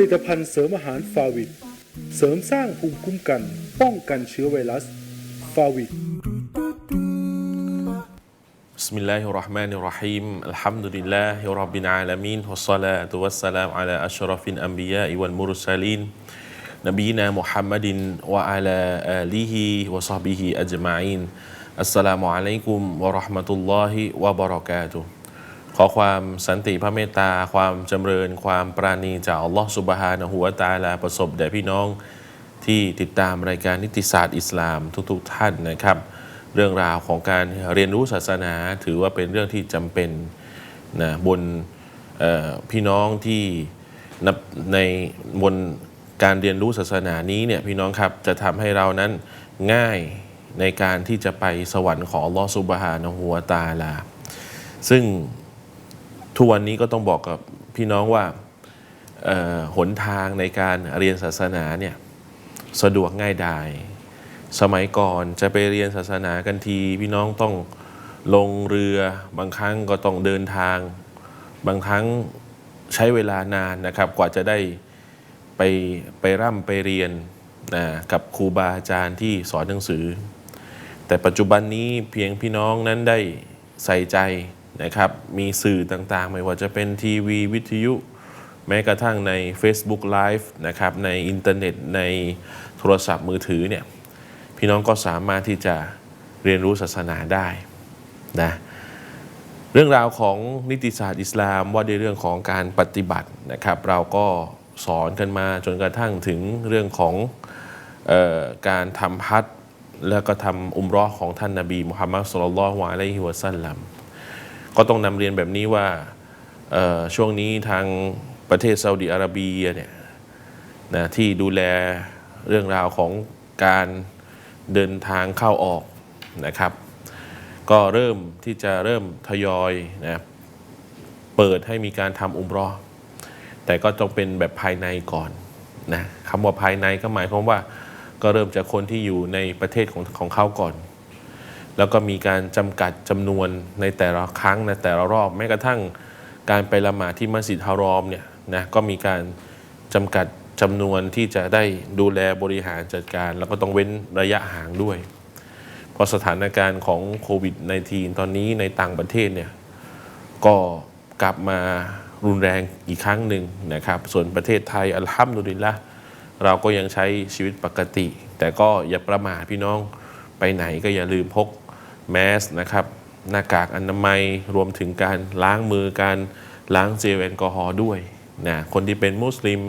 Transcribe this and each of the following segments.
ลิตภัณฑ์เสริมอาหารฟาวิดเสริมสร้างภูมิคุ้มกัน ป้องกันเชื้อไวรัสฟาวิด بسم الله الرحمن الرحيم الحمد لله رب العالمين والصلاة والسلام على أشرف الأنبياء والمرسلين نبينا محمد وعلى آله وصحبه أجمعين السلام عليكم ورحمة الله وبركاته ขอความสันติพระเมตตา ความจำเริญ ความปราณีจากอัลลอฮฺสุบฮานะฮูวตาลาประสบแด่พี่น้องที่ติดตามรายการนิติศาสตร์อิสลามทุกๆท่านนะครับ เรื่องราวของการเรียนรู้ศาสนาถือว่าเป็นเรื่องที่จำเป็นนะบนพี่น้องที่ในบนการเรียนรู้ศาสนานี้เนี่ยพี่น้องครับจะทำให้เรานั้นง่ายในการที่จะไปสวรรค์ของอัลลอฮฺซุบฮานะฮูวตาลา ซึ่ง ทุกวันนี้ก็ต้องบอกกับพี่น้องว่าหนทางในการเรียนศาสนาเนี่ยสะดวกง่ายดาย สมัยก่อนจะไปเรียนศาสนากันที พี่น้องต้องลงเรือบางครั้งก็ต้องเดินทาง บางครั้งใช้เวลานานนะครับ กว่าจะได้ไปไปร่ำไปเรียนนะกับครูบาอาจารย์ที่สอนหนังสือ แต่ปัจจุบันนี้เพียงพี่น้องนั้นได้ใส่ใจ นะครับมีสื่อต่างๆ ไม่ว่าจะเป็นทีวี วิทยุ แม้กระทั่งใน Facebook Live นะครับในอินเทอร์เน็ตในโทรศัพท์มือถือเนี่ยพี่น้องก็สามารถที่จะเรียนรู้ศาสนาได้นะเรื่องราวของนิติศาสตร์อิสลามว่าในเรื่องของการปฏิบัตินะครับ เราก็สอนกันมาจนกระทั่งถึงเรื่องของออการทำฮัจญ์แล้วก็ทำอุมรอของท่านนาบีมุฮัมมัดสุลลัลลอฮุอะลัยฮิวะสัลลัม ก็ต้องนำเรียนแบบนี้ว่าช่วงนี้ทางประเทศซาอุดิอาระเบียเนี่ยนะที่ดูแลเรื่องราวของการเดินทางเข้าออกนะครับ ก็เริ่มที่จะเริ่มทยอยนะเปิดให้มีการทำอุมรอแต่ก็ต้องเป็นแบบภายในก่อนนะคำว่าภายในก็หมายความว่าก็เริ่มจากคนที่อยู่ในประเทศของของเขาก่อน แล้วก็มีการจำกัดจำนวนในแต่ละครั้งในแต่ละรอบแม้กระทั่งการไปละหมาดที่มัสยิดฮารอมเนี่ยนะก็มีการจำกัดจำนวนที่จะได้ดูแลบริหารจัดการ แล้วก็ต้องเว้นระยะห่างด้วย เพราะสถานการณ์ของโควิด -19 ตอนนี้ในต่างประเทศเนี่ยก็กลับมารุนแรงอีกครั้งหนึ่งนะครับ ส่วนประเทศไทยอัลฮัมดุลิลละเราก็ยังใช้ชีวิตปกติ แต่ก็อย่าประมาทพี่น้องไปไหนก็อย่าลืมพก แมสนะครับหน้ากากอนามัยรวมถึงการล้างมือการล้างเจลแอลกอฮอล์ด้วยนะคนที่เป็นมุสลิม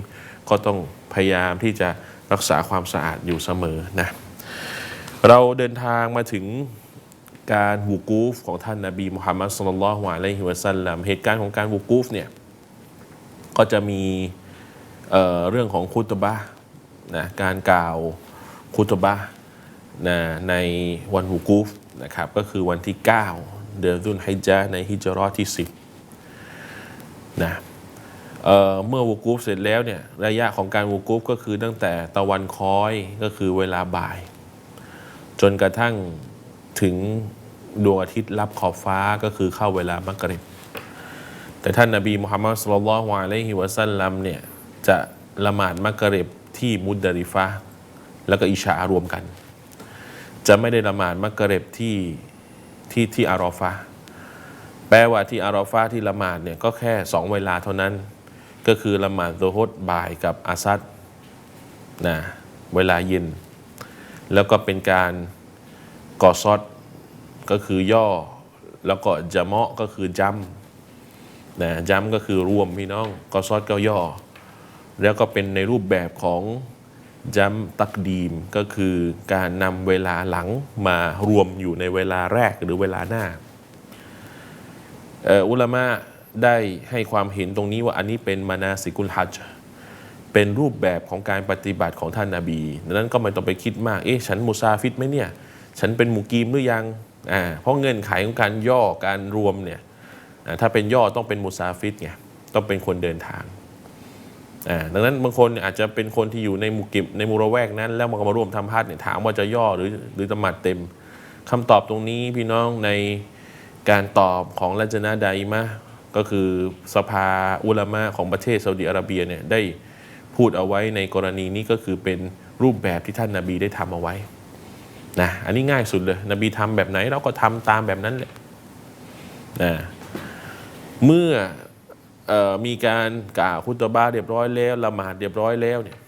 ก็ต้องพยายามที่จะรักษาความสะอาดอยู่เสมอนะเราเดินทางมาถึงการวูกูฟของท่านนาบีมุฮัมมัดสุลลัลฮุอะลัยฮิวะสัลลัมเหตุการณ์ของการวูกูฟเนี่ยก็จะมีเเรื่องของคุตบะนะการกล่าวคุตบะนะในวันวูกูฟ นะครับก็คือวันที่ 9 เดือนดุลฮิจร์ในฮิจราะห์ที่ 10นะเเมื่อวูกูฟเสร็จแล้วเนี่ยระยะของการวูกูฟก็คือตั้งแต่ตะวันค้อยก็คือเวลาบ่าย จนกระทั่งถึงดวงอาทิตย์รับขอบฟ้าก็คือเข้าเวลามักริบ แต่ท่านนาบีมุฮัมมัดสุลลัลลอฮุอะลัยฮิวะสัลลัมเนี่ยจะละหมาดมักริบที่มุดดาริฟะแล้วก็อิชารวมกัน จะไม่ได้ละหมาดมักริบที่ที่ที่อารอฟะห์แปลว่าที่อารอฟะห์ที่ละหมาดเนี่ยก็แค่สองเวลาเท่านั้น ก็คือละหมาดโซฮดบ่ายกับอาซัดนะเวลาเย็น แล้วก็เป็นการกอซอดก็คือย่อ แล้วก็จะเมาะก็คือจัมนะจัมก็คือรวมพี่น้องกอซอดก็ย่อ แล้วก็เป็นในรูปแบบของ จัมตักดีมก็คือการนำเวลาหลังมารวมอยู่ในเวลาแรกหรือเวลาหน้าอุลามะได้ให้ความเห็นตรงนี้ว่าอันนี้เป็นมานาสิกุลฮัจเป็นรูปแบบของการปฏิบัติของท่านนาบีดังนั้นก็ไม่ต้องไปคิดมาก เอ๊ะฉันมุซาฟิดไหมเนี่ย ฉันเป็นมุกีมหรือยังอ่าเพราะเงื่อนไขของการย่อการรวมเนี่ยอ่าถ้าเป็นย่อต้องเป็นมุซาฟิดไงต้องเป็นคนเดินทาง ดังนั้นบางคนอาจจะเป็นคนที่อยู่ในหมุกิมในมูระแวกนั้น แล้วมันก็มาร่วมทำพัดเนี่ยถามว่าจะย่อหรือหรือตมัดเต็มคำตอบตรงนี้พี่น้องในการตอบของลัจนาไดมะก็คือสภาอุลามะของประเทศซาอุดิอาระเบียเนี่ยได้พูดเอาไว้ในกรณีนี้ก็คือเป็นรูปแบบที่ท่านนาบีได้ทำเอาไว้นะอันนี้ง่ายสุดเลย นบีทำแบบไหนเราก็ทำตามแบบนั้นแหละนะเมื่อ มีการกล่าวคุตบาเรียบร้อยแล้วละหมาดเรียบร้อยแล้วเนี่ย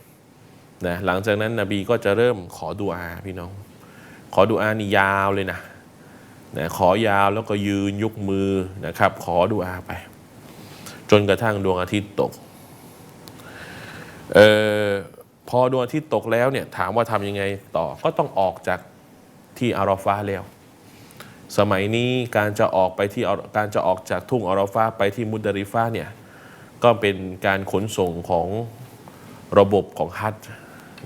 นะหลังจากนั้นนบีก็จะเริ่มขอดุอาพี่น้อง ขอดุอานี่ยาวเลยนะนะขอยาวแล้วก็ยืนยกมือนะครับ ขอดุอาไป จนกระทั่งดวงอาทิตย์ตกเออพอดวงอาทิตย์ตกแล้วเนี่ยถามว่าทำยังไงต่อก็ต้องออกจากที่อาราฟาแล้ว สมัยนี้การจะออกไปที่การจะออกจากทุ่งอาราฟาไปที่มุดดาริฟาเนี่ยก็เป็นการขนส่งของระบบของฮัจญ์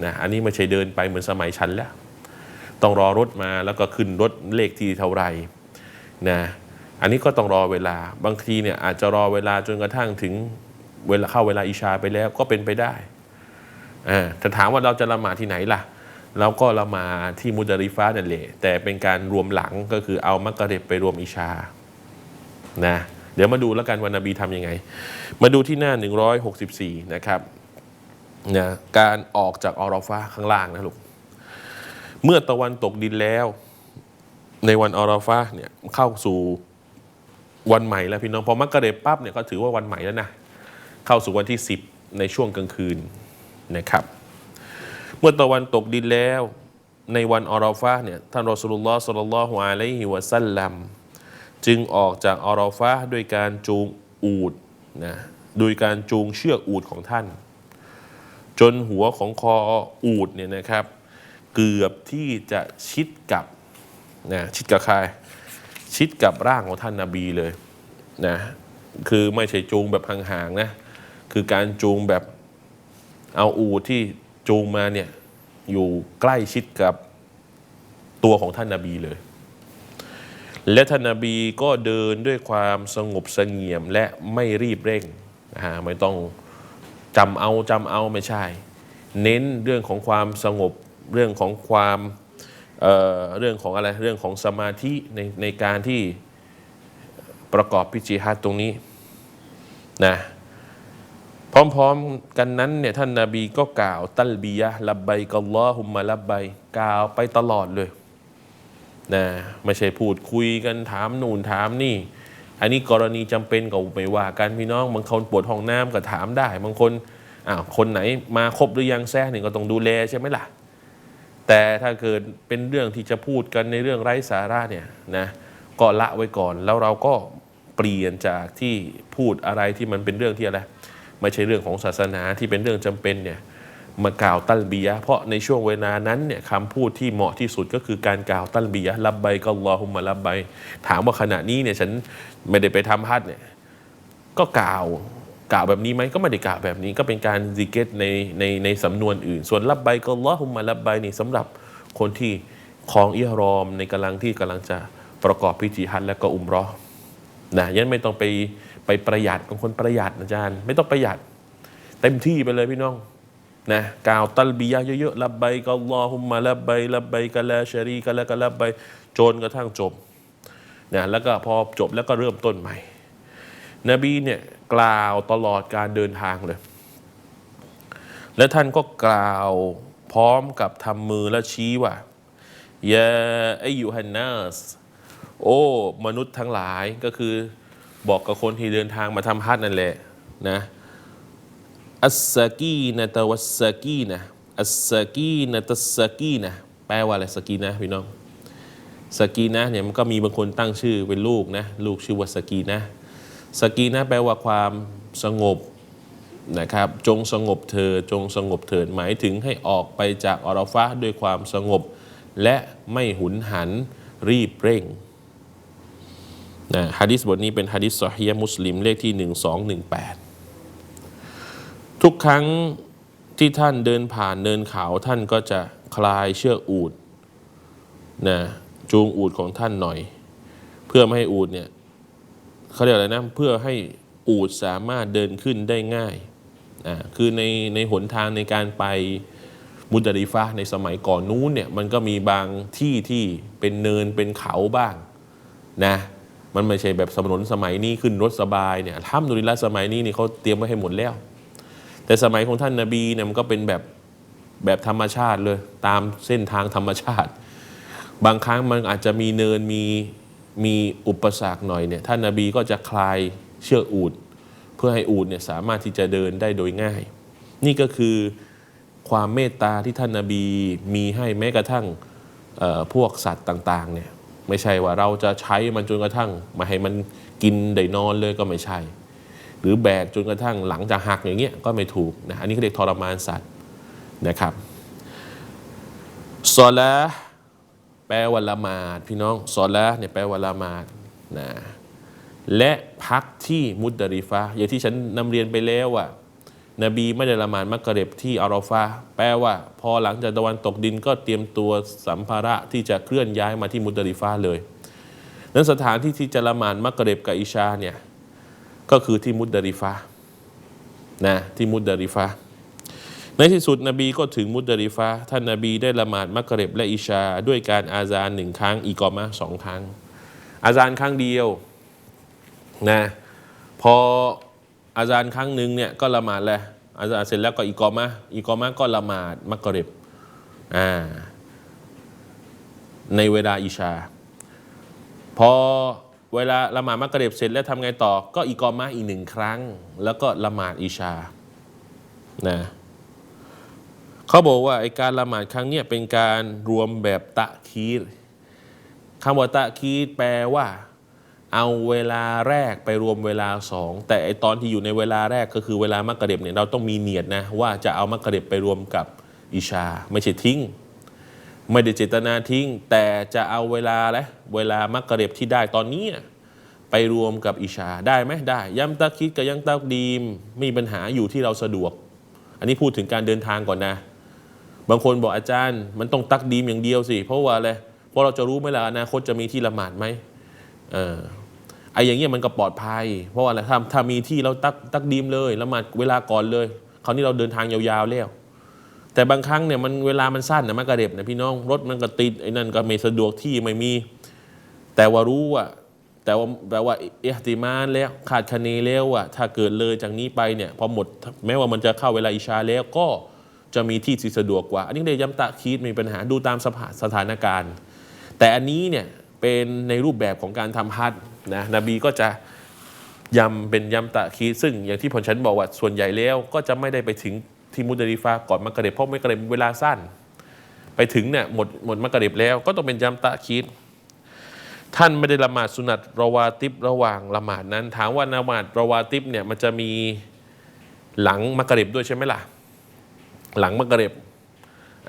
นะอันนี้ไม่ใช่เดินไปเหมือนสมัยฉันแล้ว ต้องรอรถมาแล้วก็ขึ้นรถเลขที่เท่าไหร่นะอันนี้ก็ต้องรอเวลาบางทีเนี่ยอาจจะรอเวลาจนกระทั่งถึงเวลาเข้าเวลาอิชาไปแล้วก็เป็นไปได้อ่าแต่ถามว่าเราจะละหมาดที่ไหนล่ะ เราก็ละหมาที่มุดาริฟ้านั่นแหละแต่เป็นการรวมหลังก็คือเอามักกะเร็บไปรวมอิชานะเดี๋ยวมาดูแล้วกันวันนบีทำยังไง มาดูที่หน้า 164 นะครับนะการออกจากออรอฟ้าข้างล่างนะลูกเมื่อตะวันตกดินแล้ว ในวันอาราฟาเนี่ยเข้าสู่วันใหม่แล้วพี่น้องพอมักกะเรบปั๊บเนี่ยก็ถือว่าวันใหม่แล้วนะเข้าสู่วันที่ 10 ในช่วงกลางคืนนะครับ เมื่อตะวันตกดินแล้วในวันอาราฟาเนี่ยท่านรอสุลลอฮ์สัลลัลฮุอะลัยฮิวะสัลลัมจึงออกจากอาราฟาด้วยการจูงอูดนะโดยการจูงเชือกอูดของท่าน จนหัวของคออูดเนี่ยนะครับ เกือบที่จะชิดกับนะชิดกับใครชิดกับร่างของท่านนาบีเลยนะคือไม่ใช่จูงแบบห่างๆนะคือการจูงแบบเอาอูฐที่ จูงมาเนี่ยอยู่ใกล้ชิดกับตัวของท่านนาบีเลย และท่านนาบีก็เดินด้วยความสงบเสงี่ยมและไม่รีบเร่งนะฮะไม่ต้องจำเอาจำเอาไม่ใช่ เน้นเรื่องของความสงบเรื่องของความเอ่อเรื่องของอะไรเรื่องของสมาธิในในการที่ประกอบพิจิฮัตตรงนี้นะ พร้อมๆกันนั้นเนี่ยท่านนาบีก็กล่าว ตัลบียะลับไบกัลลอฮุมมะลับไบกล่าวไปตลอดเลยนะไม่ใช่พูดคุยกันถามนู่นถามนี่ อันนี้กรณีจำเป็นก็ไม่ว่ากันพี่น้องบางคนปวดห้องน้ำก็ถามได้ บางคนอ้าวคนไหนมาครบหรือยังแซ่นี่ก็ต้องดูแลใช่ไหมล่ะ แต่ถ้าเกิดเป็นเรื่องที่จะพูดกันในเรื่องไร้สาระเนี่ยนะก็ละไว้ก่อนแล้วเราก็เปลี่ยนจากที่พูดอะไรที่มันเป็นเรื่องที่อะไร ไม่ใช่เรื่องของศาสนาที่เป็นเรื่องจำเป็นเนี่ยมากล่าวตัลบียะเพราะในช่วงเวลานั้นเนี่ยคำพูดที่เหมาะที่สุดก็คือการกล่าวตัลบียะห์ลับใบก็รอฮุมมาลับใบ ถามว่าขณะนี้เนี่ยฉันไม่ได้ไปทำฮัจญ์เนี่ยก็กล่าวกล่าวแบบนี้ไหมก็ไม่ได้กล่าวแบบนี้ก็เป็นการซิกเกตในในในสำนวนอื่น ส่วนรับใบก็ลอฮุมมารับใบนี่สำหรับคนที่คลองอิฮรอมในกำลังที่กำลังจะประกอบพิธีฮัจญ์และก็อุมรอนะยันไม่ต้องไป ไปประหยัดบางคนประหยัดอาจารย์ ไม่ต้องประหยัด เต็มที่ไปเลยพี่น้องนะกล่าวตัลบียะเยอะๆรับใบก็ลลอฮุมมารับใบรับใบกะลาชารีกะละกะรับใบจนกระทั่งจบนะแล้วก็พอจบแล้วก็เริ่มต้นใหม่ นบีเนี่ยกล่าวตลอดการเดินทางเลย และท่านก็กล่าวพร้อมกับทำมือและชี้ว่ายาอายุฮันนัสโอ้ มนุษย์ทั้งหลายก็คือ บอกกับคนที่เดินทางมาทำฮัจนั่นแหละนะอัสซากีนะตะวัสซากีนะอัสซากีนะตัสากีนะแปลว่าอะไรสกีนะพี่น้องสกีนะเนี่ยมันก็มีบางคนตั้งชื่อเป็นลูกนะลูกชื่อว่าสกีนะสกีนะแปลว่าความสงบนะครับจงสงบเธอจงสงบเถิดหมายถึงให้ออกไปจากออรฟะด้วยความสงบ และไม่หุนหันรีบเร่ง นะฮะดิษบทนี้เป็นฮะดิษซอฮียมุสลิมเลขที่ 1218 ทุกครั้งที่ท่านเดินผ่านเนินเขาท่านก็จะคลายเชือกอูดนะจูงอูดของท่านหน่อย เพื่อไม่ให้อูดเนี่ยเขาเรียกอะไรนะเพื่อให้อูดสามารถเดินขึ้นได้ง่ายอ่าคือในในหนทางในการไปมุดดาริฟะในสมัยก่อนนู้นเนี่ยมันก็มีบางที่ที่เป็นเนินเป็นเขาบ้างนะ มันไม่ใช่แบบสมนนสมัยนี้ขึ้นรถสบายเนี่ยทำดุลิลละสมัยนี้นี่เขาเตรียมไว้ให้หมดแล้ว แต่สมัยของท่านนาบีเนี่ยมันก็เป็นแบบแบบธรรมชาติเลย ตามเส้นทางธรรมชาติ บางครั้งมันอาจจะมีเนินมีมีอุปสรรคหน่อยเนี่ยท่านนาบีก็จะคลายเชือกอูดเพื่อให้อูดเนี่ยสามารถที่จะเดินได้โดยง่าย นี่ก็คือความเมตตาที่ท่านนาบีมีให้แม้กระทั่งพวกสัตว์ต่างๆเนี่ย ไม่ใช่ว่าเราจะใช้มันจนกระทั่งมาให้มันกินได้นอนเลยก็ไม่ใช่ หรือแบกจนกระทั่งหลังจะหักอย่างเงี้ยก็ไม่ถูกนะอันนี้เขาเรียกทรมานสัตว์นะครับซอละแปลว่าละมาดพี่น้องซอละเนี่ยแปลว่าละมาดนะและพักที่มุดดาริฟะอย่างที่ฉันนำเรียนไปแล้วว่า นบีไม่ได้ละหมาดมักกเร็บที่อาราฟาแปลว่า พอหลังจากตะวันตกดินก็เตรียมตัวสัมภาระที่จะเคลื่อนย้ายมาที่มุดดาริฟะห์เลยนั้นสถานที่ที่จะละหมาดมักกเร็บกับอิชาเนี่ยก็คือที่มุดดาริฟะห์นะที่มุดดาริฟะห์ในที่สุดนบีก็ถึงมุดดาริฟะห์ท่านนบีได้ละหมาดมักกเร็บและอิชา ด้วยการอาซานหนึ่งครั้งอีกอมะสองครั้ง อาซานครั้งเดียวนะพอ อาซานครั้งหนึ่งเนี่ยก็ละหมาดแหละอาซานเสร็จแล้วก็อีกอมะอีกอมะก็ละหมาดมักกริบอ่าในเวลาอิชา พอเวลาละหมาดมักกริบเสร็จแล้วทำไงต่อ ก็อีกอมะอีกหนึ่งครั้ง แล้วก็ละหมาดอิชานะเขาบอกว่าไอการละหมาดครั้งเนี้ยเป็นการรวมแบบตะคีดคำว่าตะคีดแปลว่า เอาเวลาแรกไปรวมเวลาสองแต่ไอตอนที่อยู่ในเวลาแรกก็คือเวลามักกะเร็บเนี่ยเราต้องมีเนียดนะว่าจะเอามักกะเร็บไปรวมกับอิชา ไม่ใช่ทิ้ง ไม่ได้เจตนาทิ้ง แต่จะเอาเวลาและเวลามักกะเร็บที่ได้ตอนนี้ไปรวมกับอิชาได้ไหมได้ย้ำตะคิดกับย้ำตะดีมไม่มีปัญหาอยู่ที่เราสะดวก อันนี้พูดถึงการเดินทางก่อนนะ บางคนบอกอาจารย์ มันต้องตักดีมอย่างเดียวสิเพราะว่าอะไรเพราะเราจะรู้ไหมล่ะอนาคตจะมีที่ละหมาดไหมเออ ไอ้อย่างเงี้ยมันก็ปลอดภัย เพราะว่าอะไรถ้าถ้ามีที่เราตักตักดีมเลยและหมาเวลาก่อนเลยคราวนี้เราเดินทางยาวๆแล้วแต่บางครั้งเนี่ยมันเวลามันสั้นนะมันกระเด็บนะพี่น้องรถมันก็ติดไอ้นั่นก็ไม่สะดวกที่ไม่มี แต่ว่ารู้ว่าแต่ว่าแปลว่าเอติมานแล้วขาดคะเนแล้วว่าถ้าเกิดเลยจากนี้ไปเนี่ยพอหมดแม้ว่ามันจะเข้าเวลาอิชาแล้วก็จะมีที่ที่สะดวกกว่า อันนี้เลยย้ำตะคีดมีปัญหาดูตามสถานการณ์ แต่อันนี้เนี่ยเป็นในรูปแบบของการทำฮัจญ์ นะนบีก็จะย้ำเป็นย้ำตะคีซึ่งอย่างที่ผลฉันบอกว่าส่วนใหญ่แล้วก็จะไม่ได้ไปถึงที่มุดาริฟาก่อนมักกะเร็บเพราะมักกะเร็บเวลาสั้น ไปถึงเนี่ยหมดหมดมักกะเร็บแล้วก็ต้องเป็นย้ำตะคีดท่านไม่ได้ละหมาดสุนัตรวาติบระหว่างละหมาดนั้น ถามว่าละหมาดรวาติบเนี่ยมันจะมีหลังมักกะเร็บด้วยใช่ไหมล่ะ หลังมักกะเร็บ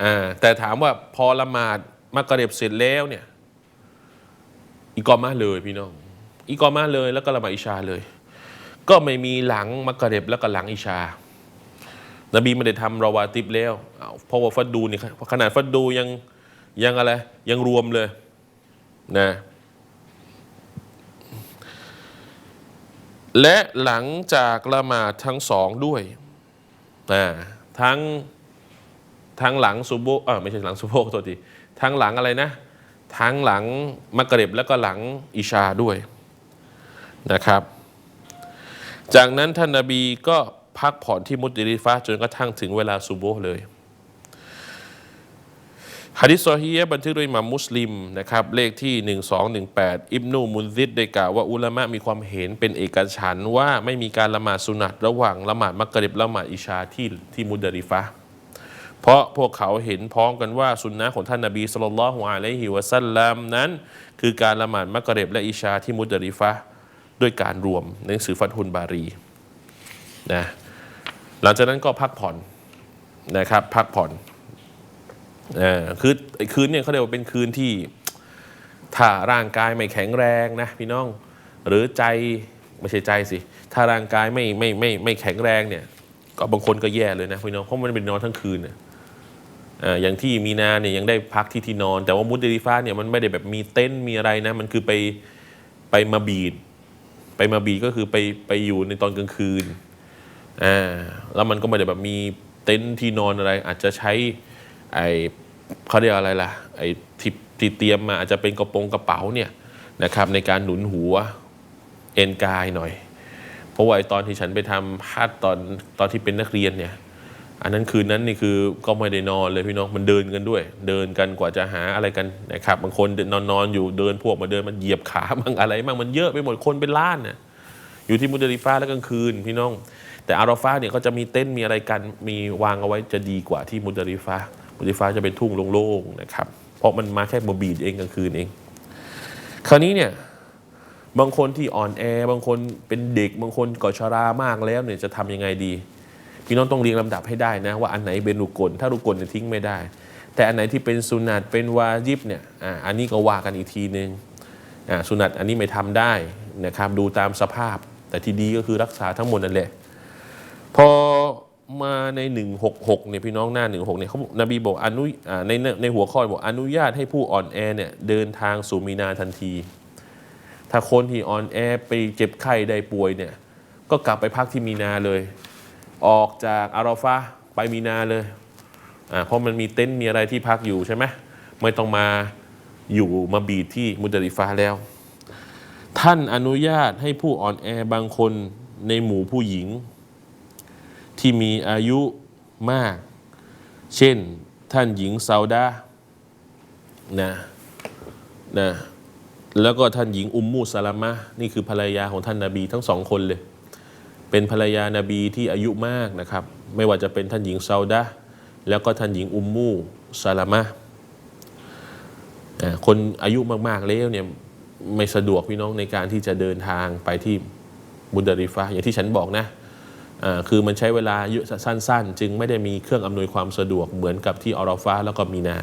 อ่าแต่ถามว่าพอละหมาดมักกะเร็บเสร็จแล้วเนี่ยอีกอมาเลยพี่น้อง อีกอมาเลยแล้วก็ละหมาดอิชาเลย ก็ไม่มีหลังมักกะเร็บแล้วก็หลังอิชา นบีไม่ได้ทำราวาติบแล้วอ้าวเพราะว่าฟัดดูนี่ขนาดฟัดดูยังยังอะไรยังรวมเลยนะและหลังจากละหมาดทั้งสองด้วยนะทั้งทั้งหลังซุโบเออไม่ใช่หลังซุโบตัวทีทั้งหลังอะไรนะ ทั้งหลังมักกะเร็บแล้วก็หลังอิชาด้วย นะครับ จากนั้นท่านนาบีก็พักผ่อนที่มุดดิริฟะห์จนกระทั่งถึงเวลาซุโบเลยฮะดิษซอฮีย์บันทึกโดยอิหม่ามมุสลิมนะครับเลขที่ 1218 อิบนูมุนซิดได้กล่าวว่าอุลามะมีความเห็นเป็นเอกฉันว่าไม่มีการละหมาดสุนัตระหว่างละหมาดมักกริบละหมาดอิชาที่ที่มุดดริฟะห์เพราะพวกเขาเห็นพ้องกันว่าสุนนะของท่านนบีสุลต่านละฮ์อะลัยฮิวะซัลลัมนั้น คือการละหมาดมักกริบและอิชาที่มุดดริฟะห์ ด้วยการรวมหนังสือฟัตฮุนบารีนะหลังจากนั้นก็พักผ่อนนะครับพักผ่อนอคือคืนเนี่ยเขาเรียกว่าเป็นคืนที่ถ้าร่างกายไม่แข็งแรงนะพี่น้อง หรือใจไม่ใช่ใจสิ ถ้าร่างกายไม่ไม่ไม่ไม่แข็งแรงเนี่ยก็บางคนก็แย่เลยนะพี่น้องเพราะมันเป็นนอนทั้งคืนเนี่ยอ่าอย่างที่มีนาเนี่ยยังได้พักที่ที่นอน แต่ว่ามุดเดลิฟ้าเนี่ยมันไม่ได้แบบมีเต็นท์มีอะไรนะ มันคือไปไปมาบีด ไปมาบีก็คือไปไปอยู่ในตอนกลางคืนอ่าแล้วมันก็ไม่ได้แบบมีเต็นท์ที่นอนอะไร อาจจะใช้ไอเขาเรียกอะไรล่ะไอที่ที่เตรียมมาอาจจะเป็นกระโปรงกระเป๋าเนี่ยนะครับในการหนุนหัวเอ็นกายหน่อย เพราะว่าไอ้ตอนที่ฉันไปทำฮัทตอนตอนที่เป็นนักเรียนเนี่ย อันนั้นคืนนั้นนี่คือก็ไม่ได้นอนเลยพี่น้องมันเดินกันด้วย เดินกันกว่าจะหาอะไรกันนะครับบางคนนอนนอนอยู่เดินพวกมาเดินมันเหยียบขาบ้างอะไรบ้างมันเยอะไปหมดคนเป็นล้านน่ะอยู่ที่มุดริฟ้าแล้วกลางคืนพี่น้อง แต่อาราฟาเนี่ยก็จะมีเต็นมีอะไรกันมีวางเอาไว้จะดีกว่าที่มุดริฟ้ามุดริฟ้าจะเป็นทุ่งโล่งๆนะครับเพราะมันมาแค่โมบีดเองกลางคืนเอง คราวนี้เนี่ยบางคนที่อ่อนแอบางคนเป็นเด็กบางคนก่อชรามากแล้วเนี่ยจะทำยังไงดี พี่น้องต้องเรียงลำดับให้ได้นะว่าอันไหนเป็นรุกลถ้ารุกลเนี่ยทิ้งไม่ได้ แต่อันไหนที่เป็นสุนัตเป็นวาจิบเนี่ยอ่าอันนี้ก็ว่ากันอีกทีนึงอ่าสุนัตอันนี้ไม่ทำได้นะครับดูตามสภาพ แต่ที่ดีก็คือรักษาทั้งหมดนั่นแหละพอมาใน 166เนี่ยพี่น้องหน้า 16เนี่ยเขาบอกนบีบอกอนุในในในหัวข้อบอกอนุญาตให้ผู้อ่อนแอเนี่ยเดินทางสู่มีนาทันที ถ้าคนที่อ่อนแอไปเจ็บไข้ได้ป่วยเนี่ยก็กลับไปพักที่มีนาเลย ออกจากอาราฟาไปมีนาเลยอ่าเพราะมันมีเต็นท์มีอะไรที่พักอยู่ใช่ไหมไม่ต้องมาอยู่มาบีดที่มุดริฟาแล้ว ท่านอนุญาตให้ผู้อ่อนแอบางคนในหมู่ผู้หญิง ที่มีอายุมาก เช่นท่านหญิงซาอุดานะนะแล้วก็ท่านหญิงอุมมูสลามะนี่คือภรรยาของท่านนาบีทั้งสองคนเลย เป็นภรรยานาบีที่อายุมากนะครับ ไม่ว่าจะเป็นท่านหญิงซาอุดาแล้วก็ท่านหญิงอุมมูสลามะอ่าคนอายุมากๆแล้วเนี่ยไม่สะดวกพี่น้องในการที่จะเดินทางไปที่บุดาริฟะอย่างที่ฉันบอกนะคือมันใช้เวลาเยอะสั้น ๆ จึงไม่ได้มีเครื่องอำนวยความสะดวกเหมือนกับที่อราฟาแล้วก็มีนา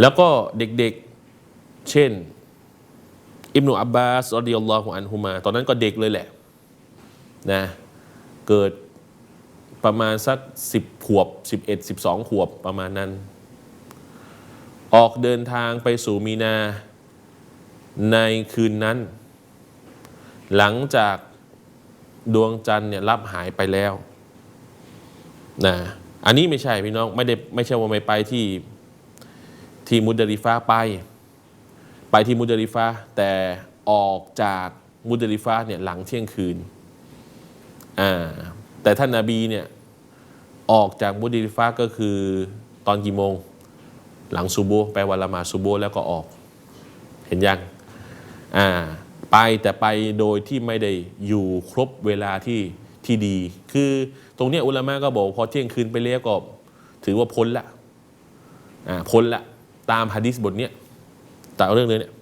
แล้วก็เด็กๆ เช่น อิบนุอับบาสรอดิยัลลอฮุอันฮุมา ตอนนั้นก็เด็กเลยแหละนะเกิดประมาณสักสิบขวบสิบเอ็ดสิบสองขวบประมาณนั้น ออกเดินทางไปสู่มีนาในคืนนั้น หลังจากดวงจันทร์เนี่ยรับหายไปแล้วนะอันนี้ไม่ใช่พี่น้อง ไม่ได้ไม่ใช่ว่าไม่ไปที่ที่มุดดาริฟ้าไป ไปที่มุดริฟาแต่ออกจากมุดริฟาเนี่ยหลังเที่ยงคืนอ่าแต่ท่านนาบีเนี่ยออกจากมุดริฟาก็คือตอนกี่โมง หลังซูโบไปวันละมาซูโบแล้วก็ออก เห็นยังอ่าไปแต่ไปโดยที่ไม่ได้อยู่ครบเวลาที่ที่ดี คือตรงเนี้ยอุลามะก็บอกพอเที่ยงคืนไปแล้วก็ถือว่าพ้นละอ่าพ้นละตามฮะดิษบทเนี้ย แต่เอาเรื่องนี้เนี่ย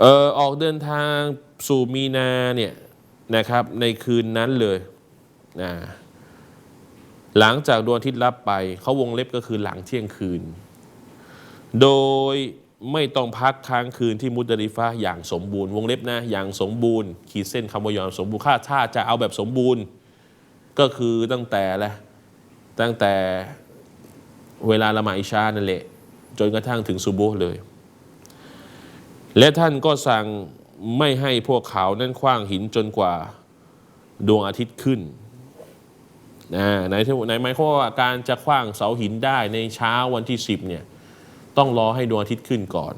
เออออกเดินทางสู่มีนาเนี่ยนะครับในคืนนั้นเลยนะหลังจากดวงอาทิตย์รับไปเขาวงเล็บก็คือหลังเที่ยงคืน โดยไม่ต้องพักค้างคืนที่มุดริฟะห์อย่างสมบูรณ์ วงเล็บนะอย่างสมบูรณ์ ขีดเส้นคำว่ายอมสมบูรณ์ค่าถ้าจะเอาแบบสมบูรณ์ ก็คือตั้งแต่ละตั้งแต่เวลาละหมาดอิชานั่นแหละ จนกระทั่งถึงซูโบเลย และท่านก็สั่งไม่ให้พวกเขานั้นคว้างหินจนกว่าดวงอาทิตย์ขึ้นนะในที่ในหมายความว่าการจะคว้างเสาหินได้ในเช้าวันที่ 10เนี่ยต้องรอให้ดวงอาทิตย์ขึ้นก่อน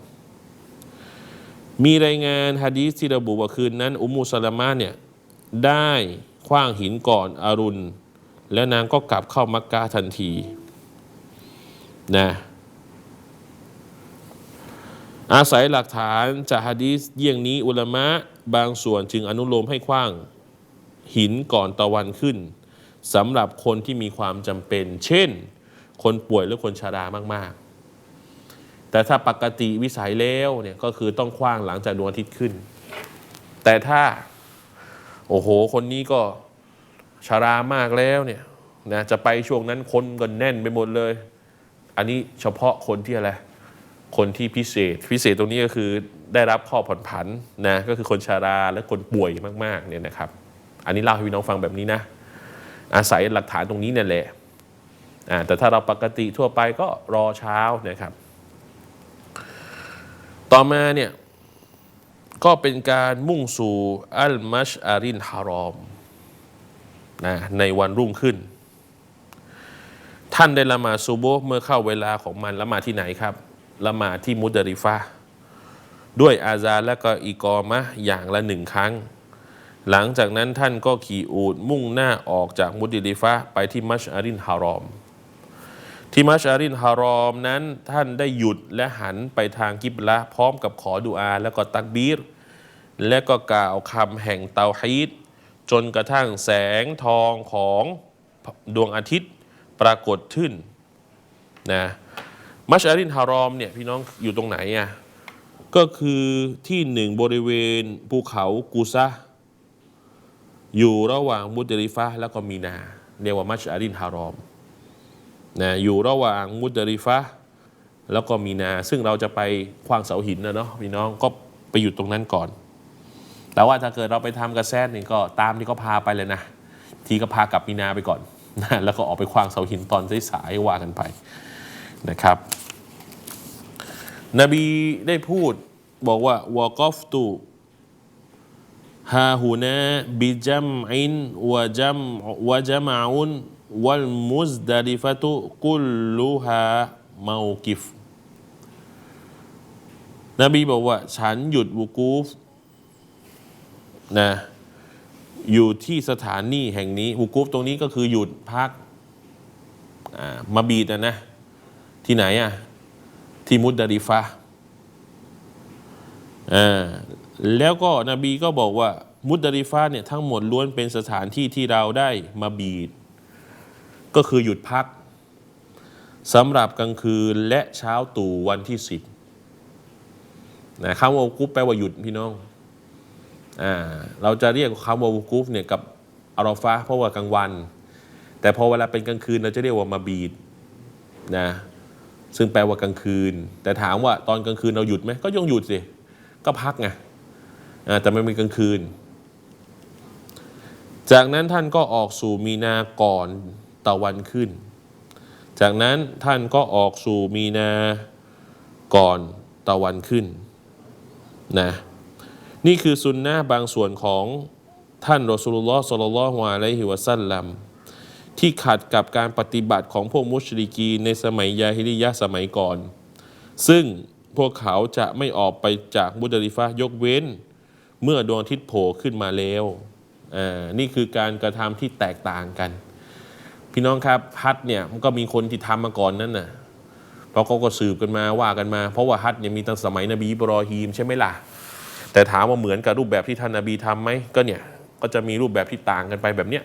มีรายงานฮะดีษที่ระบุว่าคืนนั้น อุมมุสลามะเนี่ยได้คว้างหินก่อนอารุณ แล้วนางก็กลับเข้ามักกะทันทีนะ อาศัยหลักฐานจากฮะดีษเยี่ยงนี้อุลามะบางส่วนจึงอนุโลมให้คว้างหินก่อนตะวันขึ้นสำหรับคนที่มีความจำเป็น เช่น คนป่วยหรือคนชรามาก ๆ แต่ถ้าปกติวิสัยแล้วเนี่ยก็คือต้องคว้างหลังจากดวงอาทิตย์ขึ้น แต่ถ้า โอ้โห คนนี้ก็ชรามากแล้วเนี่ยนะจะไปช่วงนั้นคนก็แน่นไปหมดเลย อันนี้เฉพาะคนที่อะไร คนที่พิเศษ พิเศษตรงนี้ก็คือได้รับข้อผ่อนผันนะก็คือคนชาราและคนป่วยมากๆเนี่ยนะครับ อันนี้เล่าให้พี่น้องฟังแบบนี้นะ อาศัยหลักฐานตรงนี้นั่นแหละแต่ถ้าเราปกติทั่วไปก็รอเช้านะครับ ต่อมาเนี่ยก็เป็นการมุ่งสู่อัลมัชอารินฮารอมนะในวันรุ่งขึ้น ท่านได้ละหมาดซูโบเมื่อเข้าเวลาของมันละหมาดที่ไหนครับ ละหมาดที่มุดดาริฟะด้วยอาซาและก็อีกอมะอย่างละหนึ่งครั้ง หลังจากนั้นท่านก็ขี่อูดมุ่งหน้าออกจากมุดดิลิฟะไปที่มัชอารินฮารอม ที่มัชอารินฮารอมนั้นท่านได้หยุดและหันไปทางกิบละพร้อมกับขอดุอาแล้วก็ตักบีร และก็กล่าวคำแห่งเตาฮีดจนกระทั่งแสงทองของดวงอาทิตย์ปรากฏขึ้นนะ มัชอารินฮารอมเนี่ยพี่น้องอยู่ตรงไหนอะก็คือที่หนึ่งบริเวณภูเขากูซะอยู่ระหว่างมุดเดลิฟะแล้วก็มีนาเรียกว่ามัชอารินฮารอมนะอยู่ระหว่างมุดเดลิฟะแล้วก็มีนา ซึ่งเราจะไปขว้างเสาหินนะเนาะพี่น้องก็ไปอยู่ตรงนั้นก่อน แต่ว่าถ้าเกิดเราไปทำกระแซดนี่ก็ตามที่เขาพาไปเลยนะ ทีก็พากลับมีนาไปก่อนนะแล้วก็ออกไปคว้างเสาหินตอนสายๆว่ากันไป นะครับ นบีได้พูดบอกว่าวกอฟตูฮาฮูนาบิจัมอินวะจัมวะจัมาอุนวัลมุซดาลิฟะตุกุลลูฮาเมากิฟนบีบอกว่า ฉันหยุดวูกูฟนะอยู่ที่สถานีแห่งนี้ฮูกุฟตรงนี้ก็คือหยุดพักมาบีดนะนะ ที่ไหนอะ ที่มุดดาริฟะอ่าแล้วก็นบีก็บอกว่ามุดดาริฟะเนี่ยทั้งหมดล้วนเป็นสถานที่ที่เราได้มาบีด ก็คือหยุดพักสำหรับกลางคืนและเช้าตู่วันที่สิบนะคำว่ากุฟแปลว่าหยุดพี่น้องอ่าเราจะเรียกคำว่าวูกูฟเนี่ยกับอารอฟะเพราะว่ากลางวัน แต่พอเวลาเป็นกลางคืนเราจะเรียกว่ามาบีดนะ ซึ่งแปลว่ากลางคืน แต่ถามว่าตอนกลางคืนเราหยุดไหมก็ยังหยุดสิก็พักไงแต่ไมันเป็นกลางคืน จากนั้นท่านก็ออกสู่มีนาก่อนตะวันขึ้น จากนั้นท่านก็ออกสู่มีนาก่อนตะวันขึ้นนะนี่คือซุนนะบางส่วนของท่านรอสูลุลลอฮ์สัลลัลลอฮุอะลัยฮิวะสัลลัม ที่ขัดกับการปฏิบัติของพวกมุชริกีในสมัยยาฮิลิยะห์สมัยก่อน ซึ่งพวกเขาจะไม่ออกไปจากมุดดาลิฟะยกเว้น เมื่อดวงอาทิตย์โผล่ขึ้นมาแล้วอ่านี่คือการกระทำที่แตกต่างกัน พี่น้องครับฮัทเนี่ยมันก็มีคนที่ทำมาก่อนนั่นน่ะเพราะเขาก็สืบกันมาว่ากันมา เพราะว่าฮัทเนี่ยมีตั้งสมัยนบีบรอฮีมใช่ไหมล่ะ แต่ถามว่าเหมือนกับรูปแบบที่ท่านนาบีทำไหมก็เนี่ยก็จะมีรูปแบบที่ต่างกันไปแบบเนี้ย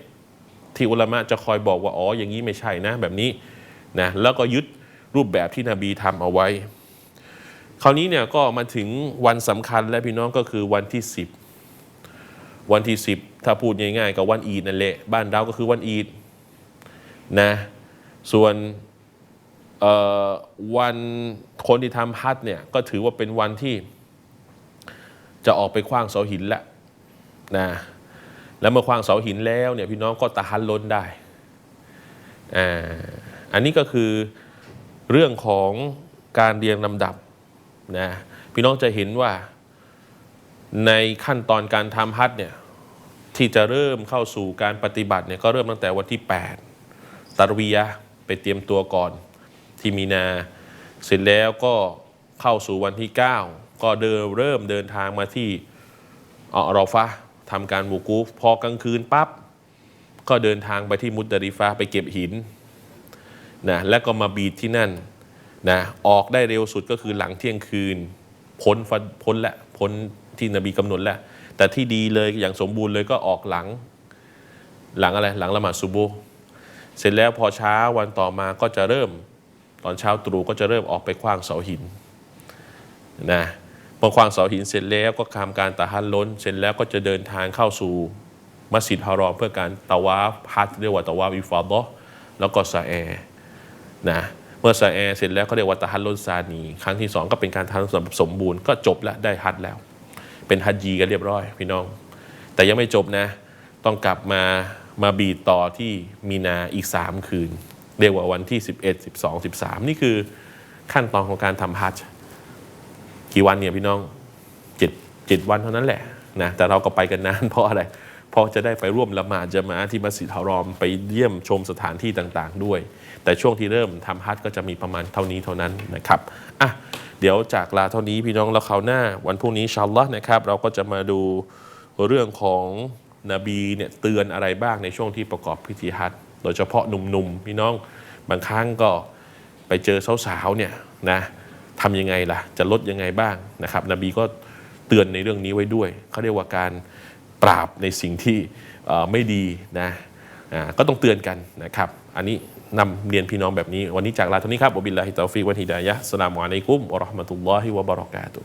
ที่อุลามะจะคอยบอกว่าอ๋ออย่างนี้ไม่ใช่นะแบบนี้นะแล้วก็ยึดรูปแบบที่นบีทำเอาไว้ คราวนี้เนี่ยก็มาถึงวันสำคัญและพี่น้องก็คือวันที่ 10 วันที่ 10 ถ้าพูดง่ายๆกับวันอีดนั่นแหละบ้านเราก็คือวันอีดนะส่วนวันคนที่ทำฮัทเนี่ยก็ถือว่าเป็นวันที่จะออกไปคว้างเสาหินแล้วนะ แล้วเมื่อควางเสาหินแล้วเนี่ยพี่น้องก็ตะฮันล้นได้อ่าอันนี้ก็คือเรื่องของการเรียงลำดับนะพี่น้องจะเห็นว่าในขั้นตอนการทำฮัทเนี่ยที่จะเริ่มเข้าสู่การปฏิบัติเนี่ยก็เริ่มตั้งแต่วันที่ 8ตารวียะไปเตรียมตัวก่อนที่มีนาเสร็จแล้วก็เข้าสู่วันที่ 9 ก็เดินเริ่มเดินทางมาที่อัลรอฟะ ทำการวูกูฟพอกลางคืนปั๊บก็เดินทางไปที่มุดดาริฟะไปเก็บหินนะแล้วก็มาบีดที่นั่นนะออกได้เร็วสุดก็คือหลังเที่ยงคืน พ้นฟันพ้นและพ้นที่นบีกำหนดแล้ว แต่ที่ดีเลยอย่างสมบูรณ์เลยก็ออกหลัง หลังอะไรหลังละหมาดซุโบฮ์เสร็จแล้วพอเช้าวันต่อมาก็จะเริ่ม ตอนเช้าตรู่ก็จะเริ่มออกไปคว้างเสาหินนะ พอควางเสาหินเสร็จแล้วก็ทำการตะฮันล้น เสร็จแล้วก็จะเดินทางเข้าสู่มัสยิดฮารอมเพื่อการตะวาฟฮัจญ์เรียกว่าตะวาฟอิฟาดะแล้วก็ซาแอนะเมื่อซาแอเสร็จแล้วก็เรียกว่าตะฮันล้นซานี ครั้งที่สองก็เป็นการทำสำหรับสมบูรณ์ก็จบแล้วได้ฮัจญ์แล้ว เป็นฮัจญีกันเรียบร้อยพี่น้อง แต่ยังไม่จบนะ ต้องกลับมามาบีต่อที่มีนาอีก 3 คืน เรียกว่าวันที่ 11 12 13 นี่คือขั้นตอนของการทำฮัจ กี่วันเนี่ยพี่น้องเจ็ดเจ็ดวันเท่านั้นแหละนะแต่เราก็ไปกันนานเพราะอะไร เพราะจะได้ไปร่วมละหมาดจะมาที่มัสยิดฮารอมไปเยี่ยมชมสถานที่ต่างๆ ด้วย แต่ช่วงที่เริ่มทำฮัจญ์ก็จะมีประมาณเท่านี้เท่านั้นนะครับอะเดี๋ยวจากลาเท่านี้พี่น้องแล้วคราวหน้า วันพรุ่งนี้ชาอัลล์นะครับเราก็จะมาดูเรื่องของนบีเนี่ยเตือนอะไรบ้างในช่วงที่ประกอบพิธีฮัจญ์โดยเฉพาะหนุ่มๆพี่น้องบางครั้งก็ไปเจอสาวๆเนี่ยนะ ทำยังไงล่ะ จะลดยังไงบ้างนะครับ นบีก็เตือนในเรื่องนี้ไว้ด้วย เขาเรียกว่าการปราบในสิ่งที่ไม่ดีนะก็ต้องเตือนกันนะครับ อันนี้นำเรียนพี่น้องแบบนี้ วันนี้จากลาเท่านี้ครับวบิลลาฮิตาฟิกวันฮิดายะสลามุอะลัยกุมวะเราะห์มะตุลลอฮิวะบารอกาตุ